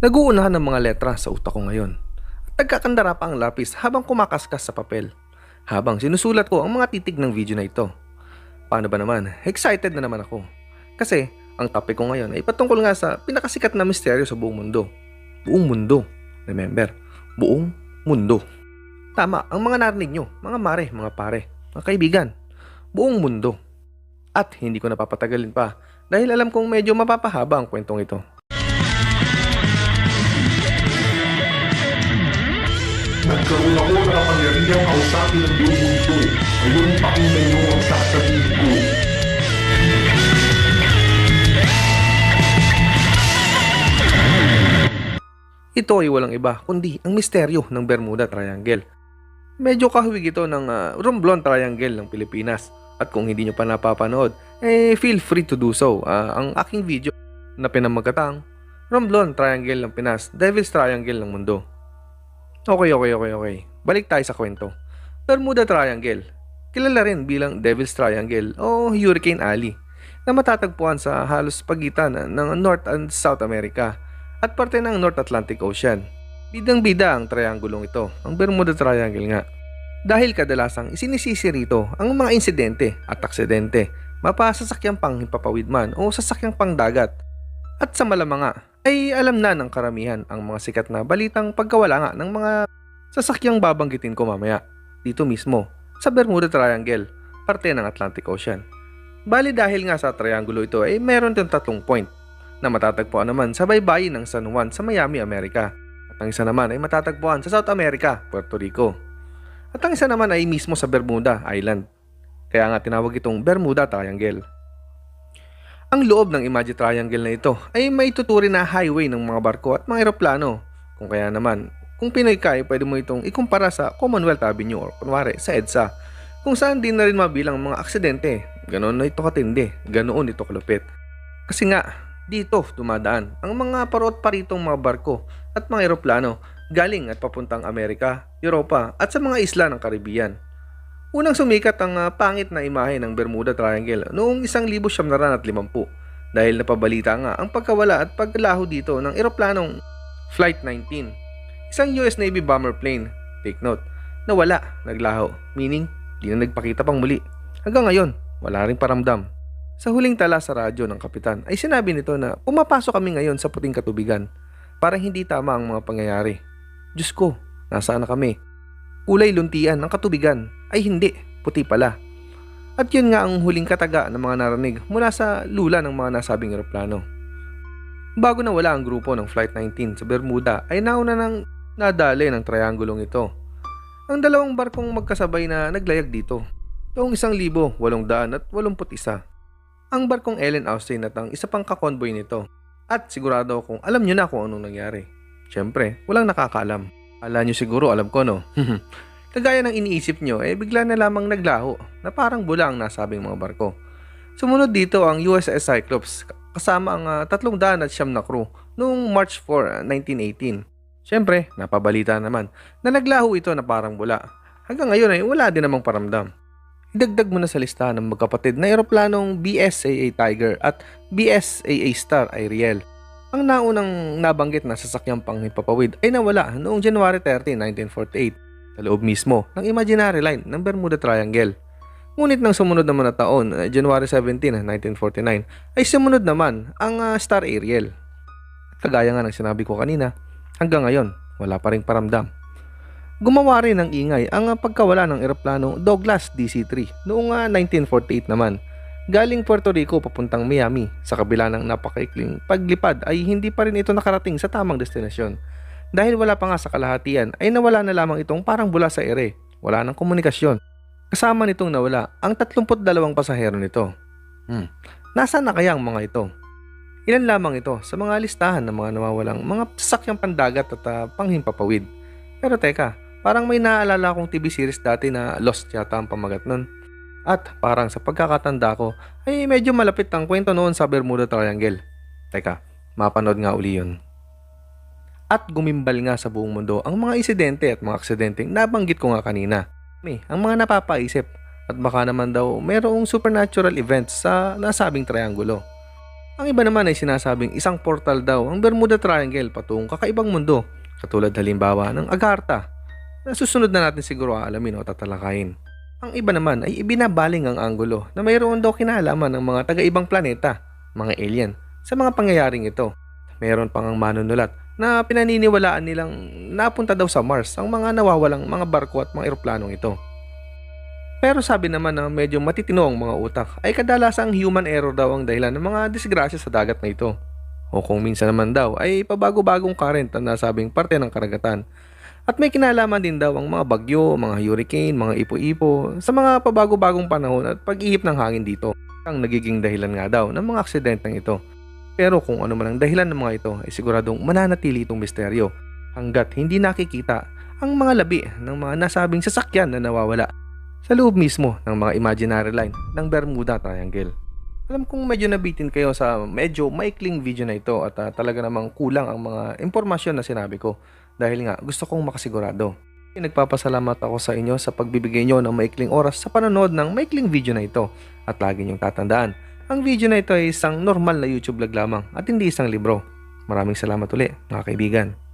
Naguunahan ng mga letra sa utak ko ngayon. Nagkakandara pa ang lapis habang kumakaskas sa papel. Habang sinusulat ko ang mga titig ng video na ito. Paano ba naman? Excited na naman ako. Kasi ang topic ko ngayon ay patungkol nga sa pinakasikat na misteryo sa buong mundo. Buong mundo. Remember, buong mundo. Tama, ang mga narinig nyo, mga mare, mga pare, mga kaibigan. Buong mundo. At hindi ko napapatagalin pa dahil alam kong medyo mapapahaba ang kwentong ito. Nagkaroon ako ng kapangyarihang kausapin ng buong mundo. Ngayon pakinggan niyo ang sasabihin ko. Ito ay walang iba kundi ang misteryo ng Bermuda Triangle. Medyo kahawig ito ng uh, Romblon Triangle ng Pilipinas. At kung hindi nyo pa napapanood, eh feel free to do so. Ah, ang aking video na pinamagkatang Romblon Triangle ng Pinas, Devil's Triangle ng Mundo. Okay, okay, okay, okay. Balik tayo sa kwento. Bermuda Triangle, kilala rin bilang Devil's Triangle o Hurricane Alley na matatagpuan sa halos pagitan ng North and South America at parte ng North Atlantic Ocean. Bidang-bida ang triangulong ito, ang Bermuda Triangle nga. Dahil kadalasang isinisisi rito ang mga insidente at aksidente, mapasasakyang panghimpapawid man o sasakyang pangdagat. At sa malamanga ay alam na ng karamihan ang mga sikat na balitang pagkawala nga ng mga sasakyang babanggitin ko mamaya dito mismo sa Bermuda Triangle, parte ng Atlantic Ocean. Bali dahil nga sa triangulo ito ay meron din tatlong point na matatagpuan naman sa baybayin ng San Juan sa Miami, Amerika. At ang isa naman ay matatagpuan sa South America, Puerto Rico. At ang isa naman ay mismo sa Bermuda Island. Kaya nga tinawag itong Bermuda Triangle. Ang loob ng Imagine Triangle na ito ay may tuturin na highway ng mga barko at mga eroplano. Kung kaya naman, kung Pinoy ka ay pwede mo itong ikumpara sa Commonwealth Avenue or kunwari sa EDSA kung saan din na rin mabilang ang mga aksidente. Ganoon na ito katindi, ganoon ito kalupit. Kasi nga, dito dumadaan ang mga parot paritong mga barko at mga eroplano galing at papuntang Amerika, Europa at sa mga isla ng Caribbean. Unang sumikat ang ah, pangit na imahe ng Bermuda Triangle noong 1950 dahil napabalita nga ang pagkawala at paglaho dito ng eroplanong Flight 19, isang US Navy bomber plane, take note, na wala, naglaho, meaning di na nagpakita pang muli. Hanggang ngayon, wala ring paramdam. Sa huling tala sa radyo ng kapitan ay sinabi nito na pumapasok kami ngayon sa puting katubigan para hindi tama ang mga pangyayari. Diyos ko, nasaan na kami? Kulay luntian ng katubigan ay hindi, puti pala. At yun nga ang huling kataga ng mga narinig mula sa lula ng mga nasabing eroplano. Bago na wala ang grupo ng Flight 19 sa Bermuda ay nauna nang nadali ng triangulong ito. Ang dalawang barkong magkasabay na naglayag dito. Noong 1,881 ang barkong Ellen Austin at ang isa pang kakonvoy nito. At sigurado akong alam nyo na kung anong nangyari. Siyempre, walang nakakaalam. Ala nyo siguro alam ko no. Kagaya ng iniisip nyo, eh bigla na lamang naglaho na parang bula ang nasabing mga barko. Sumunod dito ang USS Cyclops kasama ang uh, tatlong daan at siyam na crew noong March 4, ah, 1918. Siyempre, napabalita naman na naglaho ito na parang bula. Hanggang ngayon ay wala din namang paramdam. Idagdag mo na sa listahan ng magkapatid na eroplanong BSAA Tiger at BSAA Star Ariel. Ang naunang nabanggit na sasakyang panghipapawid ay nawala noong January 30, 1948 sa loob mismo ng imaginary line ng Bermuda Triangle. Ngunit nang sumunod naman na taon, uh, January 17, 1949, ay sumunod naman ang uh, Star Ariel. Kagaya nga ng sinabi ko kanina, hanggang ngayon, wala pa ring paramdam. Gumawa rin ng ingay ang uh, pagkawala ng eroplano Douglas DC-3 noong uh, 1948 naman. Galing Puerto Rico papuntang Miami sa kabila ng napakaikling paglipad ay hindi pa rin ito nakarating sa tamang destinasyon. Dahil wala pa nga sa kalahatian ay nawala na lamang itong parang bula sa ere. Wala ng komunikasyon. Kasama nitong nawala ang 32 pasahero nito. Hmm. Nasaan na kaya ang mga ito? Ilan lamang ito sa mga listahan ng mga nawawalang mga sasakyang pandagat at uh, panghimpapawid. Pero teka, parang may naalala akong TV series dati na Lost yata ang pamagat nun. At parang sa pagkakatanda ko ay medyo malapit ang kwento noon sa Bermuda Triangle. Teka, mapanood nga uli yun. At gumimbal nga sa buong mundo ang mga insidente at mga aksidenteng nabanggit ko nga kanina. May, ang mga napapaisip at baka naman daw mayroong supernatural events sa nasabing triangulo. Ang iba naman ay sinasabing isang portal daw ang Bermuda Triangle patungong kakaibang mundo, katulad halimbawa ng Agartha, na susunod na natin siguro aalamin o tatalakayin. Ang iba naman ay ibinabaling ang anggulo na mayroon daw kinalaman ng mga taga-ibang planeta, mga alien, sa mga pangyayaring ito. Mayroon pang ang manunulat na pinaniniwalaan nilang napunta daw sa Mars ang mga nawawalang mga barko at mga eroplanong ito. Pero sabi naman na medyo matitino ang mga utak ay kadalasang human error daw ang dahilan ng mga disgrasya sa dagat na ito. O kung minsan naman daw ay pabago-bagong current na nasabing parte ng karagatan. At may kinalaman din daw ang mga bagyo, mga hurricane, mga ipo-ipo sa mga pabago-bagong panahon at pag-ihip ng hangin dito. Ang nagiging dahilan nga daw ng mga aksidenteng ito. Pero kung ano man ang dahilan ng mga ito ay siguradong mananatili itong misteryo hanggat hindi nakikita ang mga labi ng mga nasabing sasakyan na nawawala sa loob mismo ng mga imaginary line ng Bermuda Triangle. Alam kong medyo nabitin kayo sa medyo maikling video na ito at ah, talaga namang kulang ang mga impormasyon na sinabi ko dahil nga gusto kong makasigurado. Nagpapasalamat ako sa inyo sa pagbibigay nyo ng maikling oras sa panonood ng maikling video na ito at lagi nyong tatandaan, ang video na ito ay isang normal na YouTube vlog lamang at hindi isang libro. Maraming salamat uli mga kaibigan.